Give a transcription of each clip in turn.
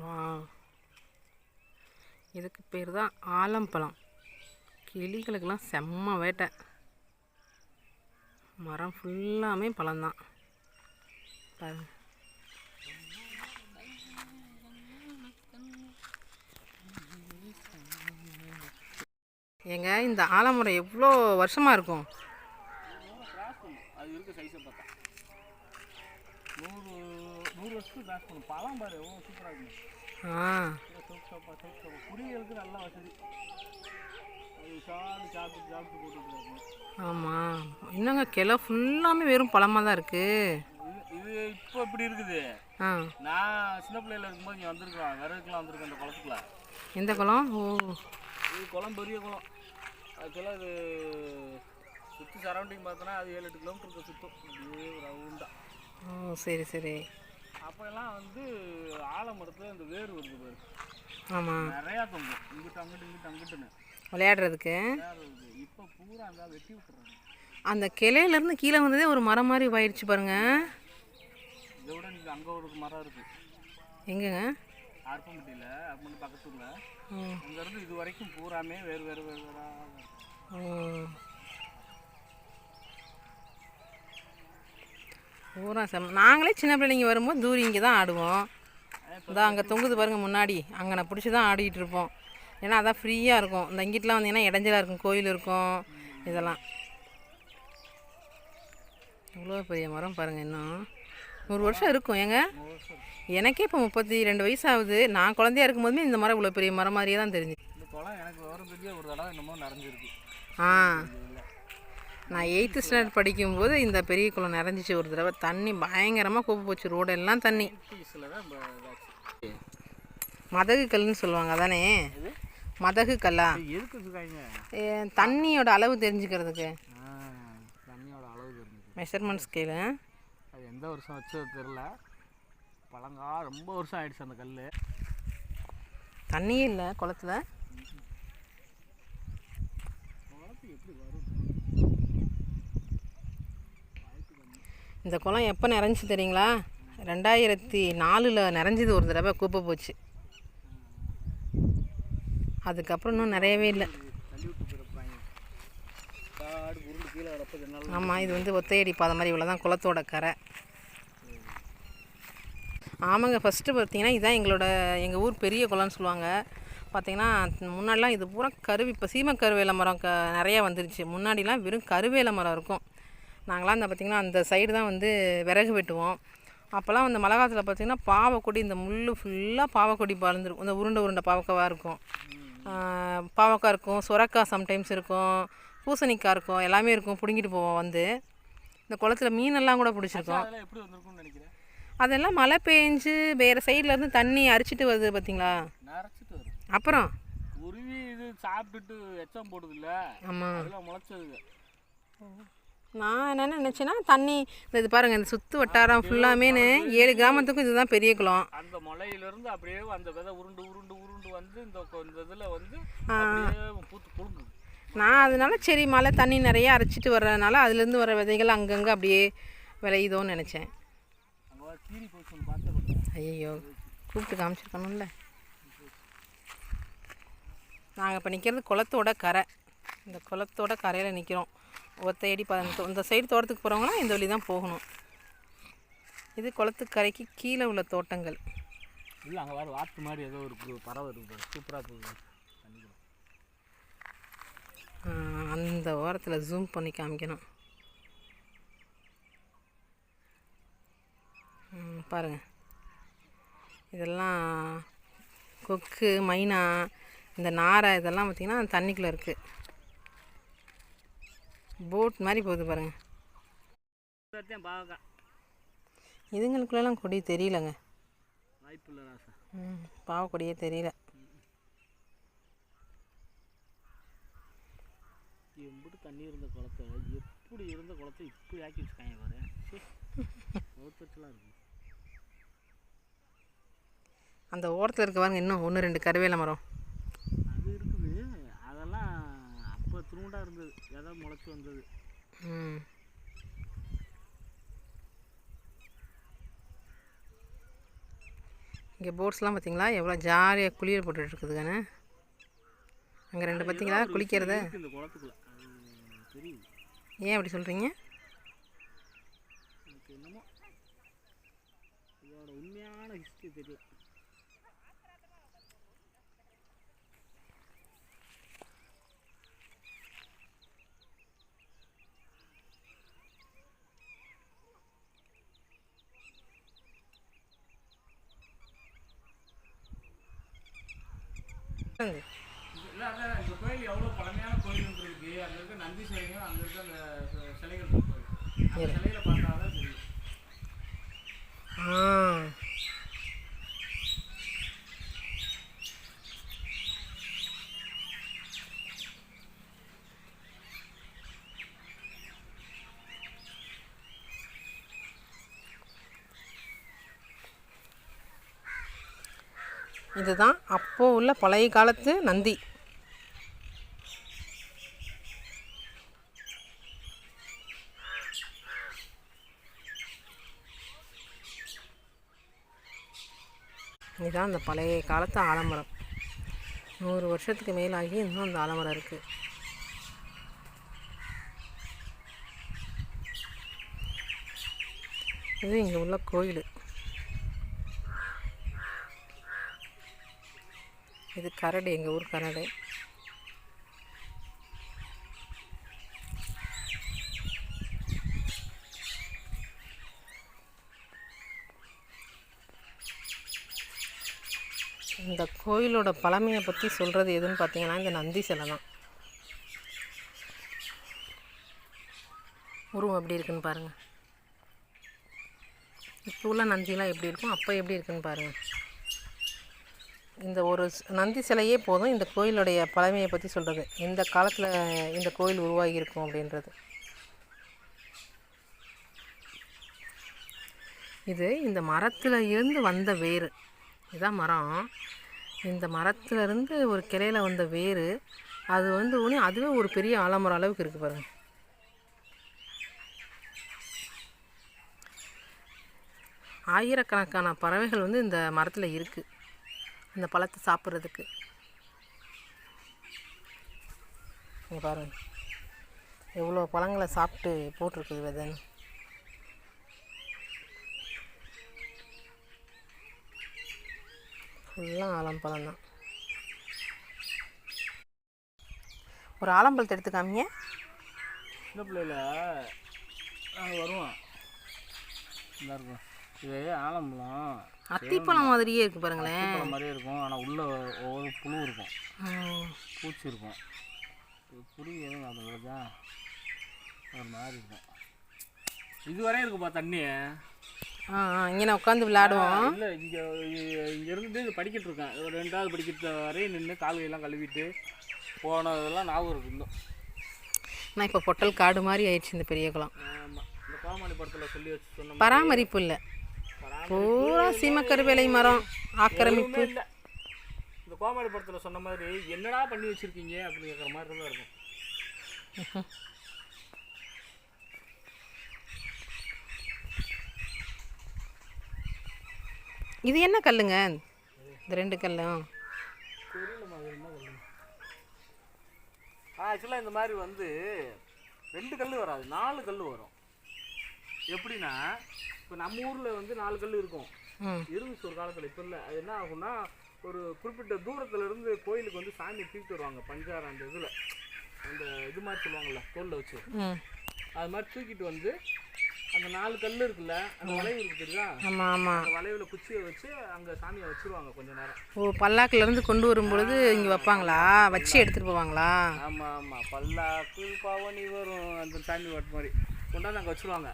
வா இதுக்கு பேர் தான் ஆலம்பழம். கிளிகளுக்கெல்லாம் செம்ம வேட்டை. மரம் ஃபுல்லாமே பழம்தான் பாருங்க. ஏங்க இந்த ஆலமரம் எவ்வளோ வருஷமாக இருக்கும் கிராஸ் பண்ணும் அது இருக்க சைஸை பார்த்தா நூறு நூறு வருஷத்துக்கு கிராஸ் பண்ணும் பழம் பாரு ஓ சூப்பராக இருக்கும் ஆ. Soap சோப்பா soap சோப்பா. குடிகளுக்கு நல்ல வசதி. அது சாப்பிட்டு சாப்பிட்டு சாப்பிட்டு போட்டுருக்காங்க ஆமாம் இன்னுங்க கிளை ஃபுல்லாமே வெறும் பழமாக தான் இருக்குது இது இது இப்போ இப்படி இருக்குது. நான் சின்ன பிள்ளையில இருக்கும்போது இங்கே வந்திருக்கோம் விறகுக்கெலாம் வந்திருக்கேன் அந்த குளத்துக்குள்ள. எந்த குளம்? ஓ. இது குளம் பெரிய குளம். ஆக்சுவலாக இது சுற்றி சரௌண்டிங் பார்த்தோன்னா அது ஏழு எட்டு கிலோமீட்டருக்கு சுற்றும் அப்படியே ரவுண்டாக ஓ சரி சரி. அப்போல்லாம் வந்து ஆலமரத்தில் இந்த வேர் வருது பாரு. ஆமாம் நிறையா தொங்கும். இங்கிட்டு அங்கிட்டு இங்கிட்டு அங்கிட்டுன்னு விளையாடுறதுக்கு. வேறு இருக்குது இப்போ பூரா அந்த வெட்டி விட்டுறாங்க. அந்த கிளையிலேருந்து கீழே வந்ததே ஒரு மரம் மாதிரி ஆயிடுச்சு பாருங்க. இதை விட இங்கே அங்கே ஒரு மரம் இருக்குது எங்கங்க? அருப்பம்பட்டியில் அருப்பம்பட்டி பக்கத்துல ம். அங்கேருந்து இது வரைக்கும் பூராமே வேறு வேறு வேறு வேறாக பூரா செம் நாங்களே சின்ன பிள்ளைங்க வரும்போது தூரி இங்கே தான் ஆடுவோம். இதான் அங்கே தொங்குது பாருங்க முன்னாடி. அங்கே நான் பிடிச்சி தான் ஆடிட்டு இருப்போம். ஏன்னா அதான் ஃப்ரீயாக இருக்கும். இந்த இங்கிட்டலாம் வந்தீங்கன்னா இடைஞ்சலாக இருக்கும் கோயில் இருக்கும் இதெல்லாம். இவ்வளோ பெரிய மரம் பாருங்கள் இன்னும். நூறு வருஷம் இருக்கும். ஏங்க? எனக்கே இப்போ முப்பத்தி ரெண்டு வயசு ஆகுது நான் குழந்தையா இருக்கும்போதுமே இந்த மரம் இவ்வளோ பெரிய மரம் மாதிரியே தான் தெரிஞ்சு இந்த குளம் எனக்கு விவரம் தெரிய ஒரு தடவை என்னமோ நிறைஞ்சிருக்கு ஆ. நான் எயித்து ஸ்டாண்டர்ட் படிக்கும்போது இந்த பெரிய குளம் நிறைஞ்சிச்சு ஒரு தடவை. தண்ணி பயங்கரமாக கூப்பு போச்சு. ரோடெல்லாம் தண்ணி. மதகு கல்லுன்னு சொல்லுவாங்க அதானே? மதகு கல்லா? தண்ணியோட அளவு தெரிஞ்சுக்கிறதுக்கு. மெஷர்மெண்ட் ஸ்கேலு அது எந்த வருஷம் வச்சது தெரில பழங்கா ரொம்ப வருஷம் ஆயிடுச்சு அந்த கல் தண்ணியே இல்லை குளத்துல. எப்படி வரும் இந்த குளம் எப்போ நிறைஞ்சி தெரியுங்களா? ரெண்டாயிரத்தி நாலில் நிறைஞ்சது ஒரு தடவை கூப்பை போச்சு. அதுக்கப்புறம் இன்னும் நிறையவே இல்லை. ஆமாம் இது வந்து ஒத்தையடி பாதை மாதிரி இவ்வளோ தான் குளத்தோட கரை. ஆமாங்க ஃபஸ்ட்டு பார்த்தீங்கன்னா இதுதான் எங்களோட எங்கள் ஊர் பெரிய குளம்னு சொல்லுவாங்க. பார்த்தீங்கன்னா முன்னாடிலாம் இது பூரா கருவி இப்போ சீம கருவேல மரம் க நிறையா வந்துருச்சு. முன்னாடிலாம் வெறும் கருவேல மரம் இருக்கும். நாங்களாம் இந்த பார்த்திங்கன்னா அந்த சைடு தான் வந்து விறகு வெட்டுவோம். அப்போல்லாம் அந்த மழை காலத்தில் பார்த்திங்கன்னா பாவக்கொடி இந்த முள் ஃபுல்லாக பாவக்கொடி பறந்துருக்கும் இந்த உருண்டை உருண்டை பாவக்காவாக இருக்கும். பாவக்காய் இருக்கும் சுரக்காய் சம்டைம்ஸ் இருக்கும் பூசணிக்காய் இருக்கும் எல்லாமே இருக்கும். பிடுங்கிட்டு போவோம் வந்து. இந்த குளத்துல மீனெல்லாம் கூட பிடிச்சிருக்கோம். அதெல்லாம் மழை பெஞ்சு வேறு சைட்லேருந்து தண்ணி அரிச்சிட்டு வருது பார்த்தீங்களா அப்புறம்? உருவி இது சாப்பிட்டுட்டு எச்சம் போடுது இல்ல ஆமாம் முளைச்சதுங்க நான் என்ன நினச்சேன்னா தண்ணி இந்த இது பாருங்கள் இந்த சுற்று வட்டாரம் ஃபுல்லாமேனு ஏழு கிராமத்துக்கும் இதுதான் பெரிய குளம். அந்த முளையிலிருந்து அப்படியே அந்த விதை உருண்டு உருண்டு உருண்டு வந்து இந்த இதில் வந்து பூத்து குலுங்குது. நான் அதனால சரி மழை தண்ணி நிறைய அரைச்சிட்டு வர்றதுனால அதுலேருந்து வர விதைகள் அங்கங்கே அப்படியே விளையுதோன்னு நினச்சேன். ஐயோ கூப்பிட்டு காமிச்சிருக்கணும்ல. நாங்கள் இப்போ நிற்கிறது குளத்தோட கரை. இந்த குளத்தோட கரையில் நிற்கிறோம் ஒத்தையடி ப இந்த- சைடு தோட்டத்துக்கு போகிறவங்களாம் இந்த வழி தான் போகணும். இது குளத்துக்கு கரைக்கு கீழே உள்ள தோட்டங்கள். இல்லை அங்கே வேறு வாத்து மாதிரி ஏதோ ஒரு பறவை இருக்குது சூப்பராக போகுது அந்த ஓரத்தில் ஜூம் பண்ணி காமிக்கணும். ம், பாருங்க. இதெல்லாம் கொக்கு மைனா இந்த நாரை இதெல்லாம் பார்த்திங்கன்னா தண்ணிக்குள்ளே இருக்குது போட் மாதிரி போகுது பாருங்க. தான் பார்க்க இதுங்களுக்குள்ளெல்லாம் கொடி தெரியலங்க. ம் பாவக்கொடியே தெரியல. எம்பிட்டு தண்ணி இருந்த குளத்தை எப்படி இருந்த குளத்தை இப்படி ஆக்கி வச்சுருக்காங்க பாரு. இருக்கு. அந்த ஓரத்தில் இருக்க பாருங்க இன்னும் ஒன்று ரெண்டு கருவேல மரம் அது இருக்குது அதெல்லாம் திருண்டா இருந்தது. எதை முளைச்சி வந்தது. இங்கே போட்ஸ்லாம் பார்த்தீங்களா எவ்வளோ ஜாலியாக குளியல் போட்டுட்டு இருக்குதுங்கன்னு அங்கே ரெண்டு பார்த்தீங்களா குளிக்கிறத? ஏன் அப்படி சொல்கிறீங்க உண்மையான ஹிஸ்ட்ரி தெரியல இல்லை அதான் இந்த கோயில் எவ்வளோ பழமையான கோயில் இருக்கு அங்கே இருக்க நந்தி சிலைகள் அங்கே இருக்க அந்த ச- சிலைகள் இருக்கு அந்த சிலையில பார்த்தா தான் தெரியும் ஆ. இதுதான் அப்போ உள்ள பழைய காலத்து நந்தி. இதுதான் அந்த பழைய காலத்து ஆலமரம். நூறு வருஷத்துக்கு மேலாகி இன்னும் அந்த ஆலமரம் இருக்குது இது இங்கே உள்ள கோயில். இது கரடு எங்கள் ஊர் கரடு. இந்த கோயிலோட பழமையை பற்றி சொல்கிறது எதுன்னு பார்த்தீங்கன்னா இந்த நந்தி சிலை தான். உருவம் எப்படி இருக்குன்னு பாருங்கள் இப்போ உள்ள நந்திலாம் எப்படி இருக்கும்? அப்போ எப்படி இருக்குன்னு பாருங்கள் இந்த ஒரு நந்தி சிலையே போதும் இந்த கோயிலுடைய பழமையை பற்றி சொல்கிறது எந்த காலத்தில் இந்த கோயில் உருவாகி இருக்கும் அப்படின்றது. இது இந்த மரத்தில் இருந்து வந்த வேறு இதுதான் மரம். இந்த மரத்துலேருந்து ஒரு கிளையில் வந்த வேர் அது வந்து ஒன்று அதுவே ஒரு பெரிய ஆலமரம் அளவுக்கு இருக்குது பாருங்கள் ஆயிரக்கணக்கான பறவைகள் வந்து இந்த மரத்தில் இருக்குது இந்த பழத்தை சாப்பிட்றதுக்கு. இங்கே எவ்வளோ பழங்களை சாப்பிட்டு போட்டிருக்குது விதன்னு ஃபுல்லாக ஆலம்பழம் தான். ஒரு ஆலம்பழத்தை எடுத்து காமிங்க சின்ன பிள்ளையில நாங்கள் வருவோம் நல்லா இருக்கும். இது ஆலம்பழம். அத்திப்பழம் மாதிரியே இருக்குது பாருங்களேன். பழம் மாதிரியே இருக்கும். ஆனால் உள்ள ஒவ்வொரு புழு இருக்கும். பூச்சி இருக்கும். புளி எதுவும் அது ஒரு மாதிரி இருக்கும். இதுவரையும் இருக்குப்பா தண்ணி இங்கே நான் உட்காந்து விளையாடுவோம். இல்லை இங்கே இங்கே இருந்து இது படிக்கிட்டு இருக்கேன். ஒரு ரெண்டாவது படிக்கிற வரையும் நின்று கால்கையெல்லாம் கழுவிட்டு போனதெல்லாம் ஞாபகம் இருக்கு இன்னும். நான் இப்போ பொட்டல் காடு மாதிரி ஆயிடுச்சு இந்த பெரிய குளம். ஆமாம் இந்த கோமாளி படத்தில் சொல்லி வச்சு சொன்ன பராமரிப்பு இல்லை. பூரா சீமக்கருவேலை மரம் ஆக்கிரமிப்பு. இல்லை. இந்த கோமாளி படத்தில் சொன்ன மாதிரி என்னடா பண்ணி வச்சிருக்கீங்க அப்படின்னு கேட்குற மாதிரி தான் இருக்கும். இது என்ன கல்லுங்க? இந்த ரெண்டு கல்லும் ஆக்சுவலாக இந்த மாதிரி வந்து ரெண்டு கல் வராது நாலு கல் வரும். எப்படின்னா இப்போ நம்ம ஊரில் வந்து நாலு கல் இருக்கும். இருந்துச்சு ஒரு காலத்தில் இப்போ இல்லை. அது என்ன ஆகும்னா ஒரு குறிப்பிட்ட தூரத்துல இருந்து கோயிலுக்கு வந்து சாமி தூக்கிட்டு வருவாங்க பஞ்சாரம் அந்த இதில். அந்த இது மாதிரி சொல்லுவாங்கள்ல தோலில் வச்சு. அது மாதிரி தூக்கிட்டு வந்து அந்த நாலு கல் இருக்குல்ல அந்த வளைவு இருக்கு தெரியுதா? ஆமாம் ஆமாம் அந்த வளைவில் குச்சியை வச்சு அங்கே சாமியை வச்சிருவாங்க கொஞ்ச நேரம். ஓ பல்லாக்குலேருந்து கொண்டு வரும் பொழுது இங்கே வைப்பாங்களா? வச்சு எடுத்துகிட்டு போவாங்களா? ஆமாம் ஆமாம் பல்லாக்கு பவனி வரும் அந்த சாமி வாட்டு மாதிரி. கொண்டாந்து அங்கே வச்சிருவாங்க.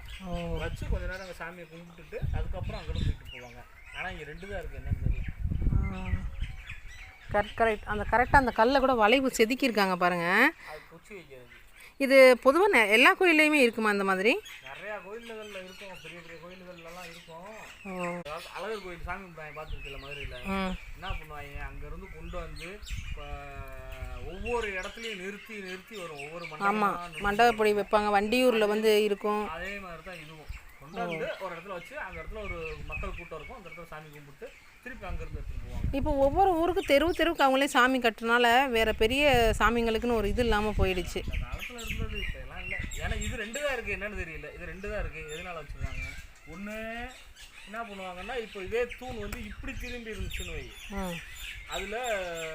வச்சு கொஞ்ச நேரம் அங்கே சாமியை கும்பிட்டுட்டு அதுக்கப்புறம் அங்கே தூக்கிட்டு போவாங்க. ஆனால் இங்கே ரெண்டு தான் இருக்குது என்னன்னு தெரியல. Correct correct. அந்த கரெக்டாக அந்த கல்லை கூட வளைவு செதுக்கியிருக்காங்க பாருங்கள் இது பொதுவாக எல்லா கோயில்லையுமே இருக்குமா அந்த மாதிரி? நிறையா கோயில்களில் இருக்கும். பெரிய பெரிய கோயில்கள்லாம் இருக்கும். அழகர் கோயில் சாமி கும்பிடுவாங்க பார்த்துருக்கல மதுரையில்? என்ன பண்ணுவாங்க? அங்கேருந்து கொண்டு வந்து ஒவ்வொரு இடத்துலையும் நிறுத்தி நிறுத்தி வரும். ஒவ்வொரு மண்டபமா மண்டபப்படி வைப்பாங்க. வண்டியூரில் வந்து இருக்கும். அதே மாதிரி தான் இதுவும் கொண்டாந்து ஒரு இடத்துல வச்சு அந்த இடத்துல ஒரு மக்கள் கூட்டம் இருக்கும். அந்த இடத்துல சாமி கும்பிட்டு திருப்பி அங்கேருந்து போவாங்க. இப்போ ஒவ்வொரு ஊருக்கு தெருவு தெருவுக்கு அவங்களே சாமி கட்டுறனால வேற பெரிய சாமிங்களுக்குன்னு ஒரு இது இல்லாமல் போயிடுச்சு. காலத்தில் இருந்தது ஏன்னா இது ரெண்டு தான் இருக்குது என்னன்னு தெரியல. இது ரெண்டு தான் இருக்குது எதனால வச்சுருக்காங்க? ஒன்று என்ன பண்ணுவாங்கன்னா இப்போ இதே தூண் வந்து இப்படி திரும்பி இருந்துச்சுன்னு வை. அதில்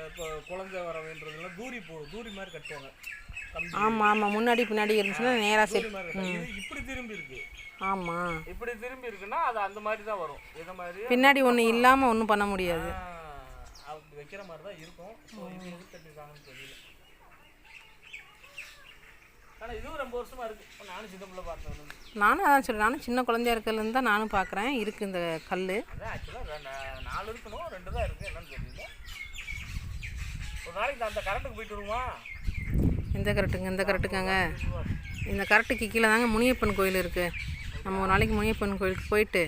இப்போ குழந்தை வர வேண்டதுலாம் தூரி போடும் தூரி மாதிரி கட்டுவாங்க. ஆமாம் ஆமாம் முன்னாடி பின்னாடி இருந்துச்சுன்னா நேராக செட். இப்படி திரும்பி இருக்கு. ஆமாம் இப்படி திரும்பி இருக்குன்னா அது அந்த மாதிரி தான் வரும். இதை மாதிரி பின்னாடி ஒன்று இல்லாமல் ஒன்றும் பண்ண முடியாது. வைக்கிற மாதிரி தான் இருக்கும். ஸோ இது கட்டிருக்காங்கன்னு தெரியல. ஆனால் இதுவும் ரொம்ப நானும் சின்ன பிள்ளை பார்த்தேன் நானும் அதான் சொல்கிறேன் நானும் சின்ன குழந்தையா இருக்கிறதுலேருந்து தான் நானும் பார்க்குறேன். இருக்குது இந்த கல் அதான் ஆக்சுவலாக நாலு இருக்கணும் ரெண்டு தான் இருக்கு. என்னன்னு தெரியல. ஒரு நாளைக்கு அந்த கரண்ட்டுக்கு போயிட்டு வருமா? இந்த கரெக்டுங்க இந்த கரெக்டுக்காங்க இந்த கரெக்டுக்கு கீழே தாங்க முனியப்பன் கோயில் இருக்குது நம்ம ஒரு நாளைக்கு முனியப்பன் கோயிலுக்கு போயிட்டு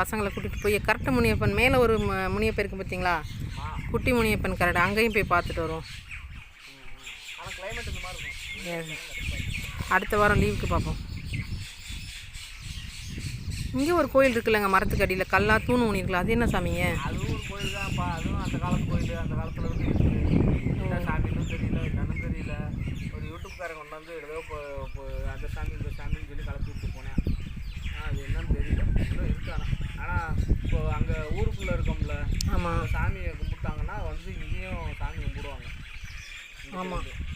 பசங்களை கூட்டிகிட்டு போய் கரெக்டு முனியப்பன் மேலே ஒரு முனியப்பன் இருக்குது பார்த்தீங்களா குட்டி முனியப்பன் கரெக்ட் அங்கேயும் போய் பார்த்துட்டு வருவோம். அடுத்த வாரம் லீவுக்கு பார்ப்போம். இங்கே ஒரு கோயில் இருக்குல்லங்க மரத்துக்கு அடியில். கல்லா தூணு இருக்குல்ல அது என்ன சாமிங்க அதுவும் ஒரு கோயில் தான்ப்பா அதுவும் அந்த காலத்து கோயில் அந்த காலத்துல இருந்து இருக்கு. என்ன சாமின்னு தெரியல என்னன்னு தெரியல. ஒரு யூடியூப்காரங்க கொண்டு வந்து ஏதோ அந்த சாமி இந்த சாமின்னு சொல்லி கலப்பி விட்டு போனேன். ஆனால் அது என்னன்னு தெரியல. இருக்கு ஆனால் இப்போ அங்கே ஊருக்குள்ளே இருக்கோம்ல ஆமாம் சாமியை கும்பிட்டாங்கன்னா வந்து இங்கேயும் சாமி கும்பிடுவாங்க. இந்த ஆமா. கோயிலு. இப்ப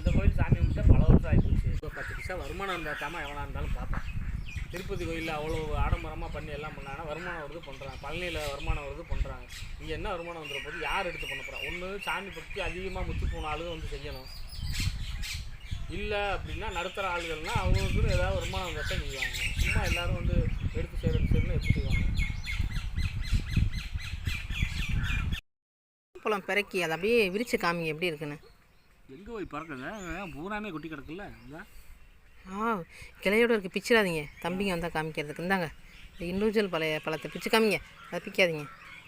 அந்த கோயில் சாமி கும்பிட்டா பல வருஷம் ஆகிப்போச்சு இப்போ பத்து பைசா வருமானம் இருந்தாத்தாம எவ்வளோ இருந்தாலும் பார்ப்பான். திருப்பதி கோயிலில் அவ்வளோ ஆடம்பரமாக பண்ணி எல்லாம் பண்ணாங்கன்னா வருமானம் வருது பண்ணுறாங்க பழனியில் வருமானம் வருது பண்ணுறாங்க இங்கே என்ன வருமானம் வந்துடுற போது யார் எடுத்து பண்ண போகிறா ஒன்று சாமி பற்றி அதிகமாக முத்து போன ஆளுங்க வந்து செய்யணும். இல்லை அப்படின்னா நடுத்தர ஆளுகள்னா அவங்களுக்கு ஏதாவது வருமானம் வந்தால் செய்வாங்க. சும்மா எல்லாரும் வந்து எடுத்து செய்கிறது செய்யணும் எப்படி செய்வாங்க. பழம் பிறக்கி அதை அப்படியே விரிச்சு காமிங்க எப்படி இருக்குன்னு. எங்கே போய் பறக்குங்க பூராமே கொட்டி கிடக்குல்ல. ஆ கிளையோட இருக்குது பிச்சிடாதீங்க தம்பிங்க வந்தால் காமிக்கிறதுக்கு. இந்தாங்க. இந்த இண்டிவிஜுவல் பழைய பழத்தை பிச்சு காமிங்க. அதை பிக்காதீங்க.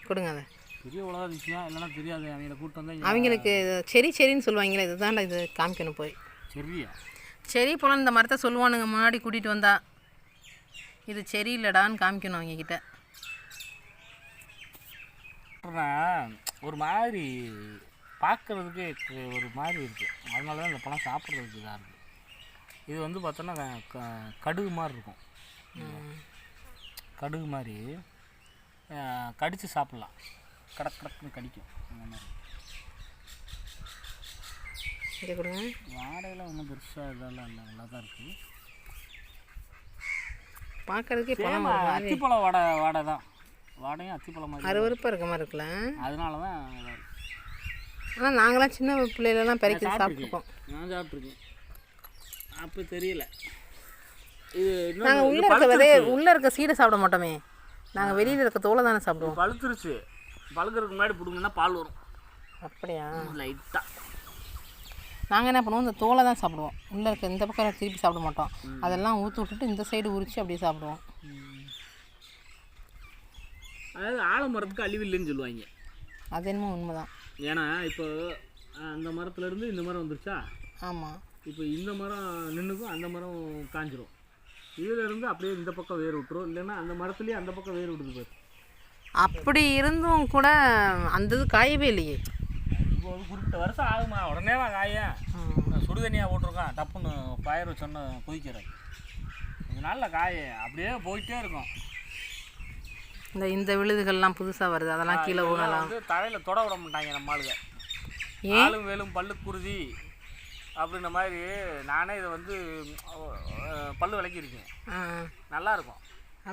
கொடுங்க அதை. பெரிய உலக விஷயம் இல்லைன்னா தெரியாது. அவங்கள கூட்டு வந்தால் அவங்களுக்கு செரி செரின்னு சொல்லுவாங்களே இதுதான் இது காமிக்கணும் போய். சரியா? செரி பழம் இந்த மரத்தை சொல்லுவானுங்க. முன்னாடி கூட்டிகிட்டு வந்தா. இது செரி இல்லடான்னு காமிக்கணும் அவங்க கிட்ட ஒரு மாதிரி பார்க்குறதுக்கு ஒரு மாதிரி இருக்குது அதனால தான் இந்த பழம் சாப்பிட்றதுக்கு இதாக இருக்குது இது வந்து பார்த்தோன்னா கடுகு மாதிரி இருக்கும். கடுகு மாதிரி கடித்து சாப்பிட்லாம். கடக் கடக்குன்னு கடிக்கும். அந்த மாதிரி. இங்கே கொடுங்க. வாடையெல்லாம் ஒன்றும் பெருசாக இதெல்லாம் இல்லை. நல்லா தான் இருக்குது பார்க்கறதுக்கே பழம் அத்திப்பழம் வாடை வாடை தான். வாடையும் அத்திப்பழம் மாதிரி அருவருப்பாக இருக்க மாதிரி இருக்குல்ல. அதனால தான் இதா. ஆனால் நாங்களாம் சின்ன பிள்ளையிலலாம் பிறக்கி சாப்பிட்ருக்கோம் நான் சாப்பிட்ருக்கேன் அப்போ தெரியல. இது நாங்கள் உள்ளே இருக்க விதைய உள்ளே இருக்க சீடை சாப்பிட மாட்டோமே. நாங்கள் வெளியில் இருக்க தோலை தானே சாப்பிடுவோம். பழுத்துருச்சு. பழுக்கிறதுக்கு முன்னாடி பிடுங்கன்னா பால் வரும். அப்படியா? லைட்டாக நாங்கள் என்ன பண்ணுவோம்? இந்த தோலை தான் சாப்பிடுவோம். உள்ளே இருக்க இந்த பக்கம் திருப்பி சாப்பிட மாட்டோம். அதெல்லாம் ஊற்றி விட்டுட்டு இந்த சைடு உரித்து அப்படியே சாப்பிடுவோம். அதாவது ஆலமரத்துக்கு அழிவு இல்லைன்னு சொல்லுவாங்க. அது என்னமோ உண்மைதான். ஏன்னா இப்போ அந்த மரத்துலேருந்து இந்த மரம் வந்துருச்சா? ஆமாம் இப்போ இந்த மரம் நின்றுக்கும் அந்த மரம் காஞ்சிரும். இதுல இருந்து அப்படியே இந்த பக்கம் வேர் விட்டுரும். இல்லைன்னா அந்த மரத்துலேயே அந்த பக்கம் வேர் விடுது பாரு. அப்படி இருந்தும் கூட அந்த இது காயவே இல்லையே. இப்போ ஒரு குறிப்பிட்ட வருஷம் ஆகுமா உடனே தான் காயேன் ம். சுடுதண்ணியாக போட்டிருக்கான். டப்புன்னு பயிர் சொன்ன கொதிக்கிறது. கொஞ்ச நாளில் காய. அப்படியே போயிட்டே இருக்கும். இந்த இந்த விழுதுகள்லாம் புதுசாக வருது. அதெல்லாம் கீழே ஊனலாம். வந்து தலையில் தொட விட மாட்டாங்க நம்ம ஆளுங்க. ஆளும் வேலும் பல்லு குருதி அப்படின்ற மாதிரி நானே இதை வந்து பல்லு விளக்கியிருக்கேன். நல்லா இருக்கும்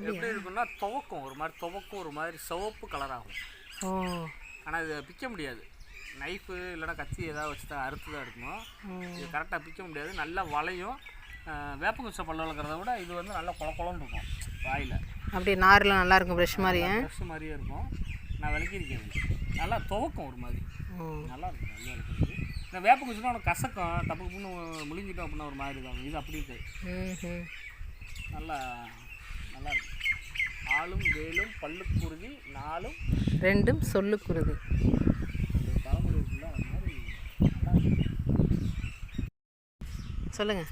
எப்படி இருக்குன்னா துவக்கும். ஒரு மாதிரி துவக்கும் ஒரு மாதிரி சிவப்பு கலர் ஆகும் ஆனால் இதை பிக்க முடியாது. நைஃபு இல்லைன்னா கத்தி ஏதாவது வச்சு தான் அறுத்து தான் எடுக்கணும். ம். இது கரெக்டாக பிக்க முடியாது. நல்லா வளையும். வேப்பங்குச்சை பல்லு வளர்க்குறத விட இது வந்து நல்லா குள குளம்னு இருக்கும். வாயில். அப்படியே நார்லாம் நல்லா இருக்கும் ப்ரெஷ் மாதிரி ஆ? ப்ரெஷ் மாதிரியே இருக்கும். நான் விளக்கியிருக்கேன். நல்லா துவக்கும் ஒரு மாதிரி. நல்லா இருக்கும் நல்லா இருக்கிறது இந்த வேப்பங்குச்சினா உனக்கு கசக்கும். புண்ணு முழுங்கிட்டோம் அப்படின்னா ஒரு மாதிரி தான். இது அப்படி இருக்காது ம் நல்லா நல்லா இருக்கும் ஆளும் வேலும் பல்லுக்குருதி நாளும் ரெண்டும் சொல்லுக்குருது இருக்கும் சொல்லுங்கள்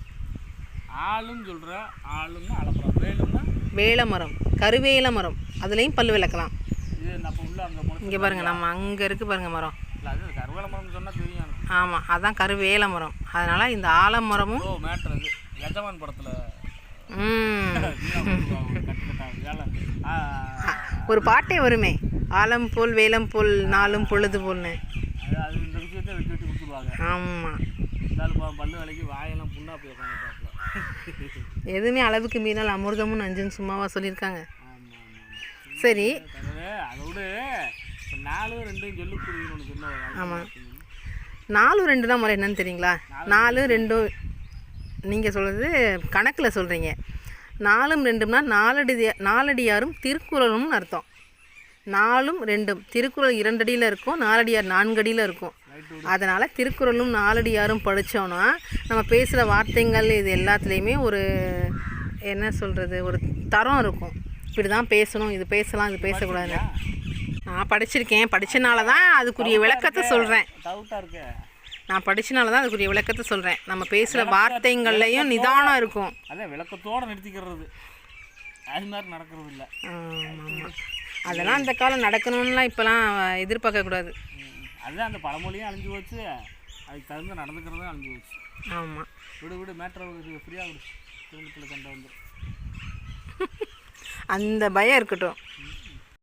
ஆளுன்னு சொல்கிற ஆளுன்னா அலப்புறம் வேலும்னா? வேல மரம் கருவேல மரம். அதுலேயும் பல் விளக்கலாம். இங்கே பாருங்க நம்ம அங்கே இருக்குது பாருங்க மரம். ஆமாம் அதான் கருவேல மரம். அதனால் இந்த ஆலமரமும் எஜமான் படத்தில் ஒரு பாட்டே வருமே. ஆலம் போல் வேலம் போல் நாளும் பொழுது போல்னு. ஆமாம் பல்லு வேலைக்கு வாயெல்லாம் புண்ணா போய் எதுவுமே அளவுக்கு மீறினால் அமிர்தமும் நஞ்சுன்னு சும்மாவா சொல்லியிருக்காங்க. சரி. நாலு ரெண்டும் ஆமாம் நாலு ரெண்டு தான் முறை என்னன்னு தெரியுங்களா? நாலு ரெண்டும் நீங்கள் சொல்கிறது கணக்கில் சொல்கிறீங்க நாலும் ரெண்டும்னா நாலடி நாலடியாரும் திருக்குறளும்னு அர்த்தம். நாலும் ரெண்டும். திருக்குறள் இரண்டடியில் இருக்கும் நாலடியார் நான்கடியில் இருக்கும். அதனால் திருக்குறளும் நாலடியாரும் படித்தோன்னா நம்ம பேசுகிற வார்த்தைகள் இது எல்லாத்துலேயுமே ஒரு என்ன சொல்கிறது ஒரு தரம் இருக்கும். இப்படி தான் பேசணும் இது பேசலாம் இது பேசக்கூடாது நான் படிச்சிருக்கேன். படித்தனால தான் அதுக்குரிய விளக்கத்தை சொல்கிறேன் நான் படிச்சனால தான் அதுக்குரிய விளக்கத்தை சொல்கிறேன் நம்ம பேசுகிற வார்த்தைங்கள்லையும் நிதானம் இருக்கும். அதான் விளக்கத்தோடு நிறுத்திக்கிறது. அது மாதிரி நடக்கிறது இல்லை ஆமாம். அதெல்லாம் அந்த காலம் நடக்கணும்லாம் இப்போலாம் எதிர்பார்க்கக்கூடாது. அதுதான் அந்த பழமொழியும் அழிஞ்சு போச்சு. அதுக்கு தகுந்த நடந்துக்கிறதும் அழிஞ்சு போச்சு. ஆமாம் விடு விடு மேட்ரை ஃப்ரீயாக விடு. குடும்பத்தில் சண்டை வந்து அந்த பயம் இருக்கட்டும்.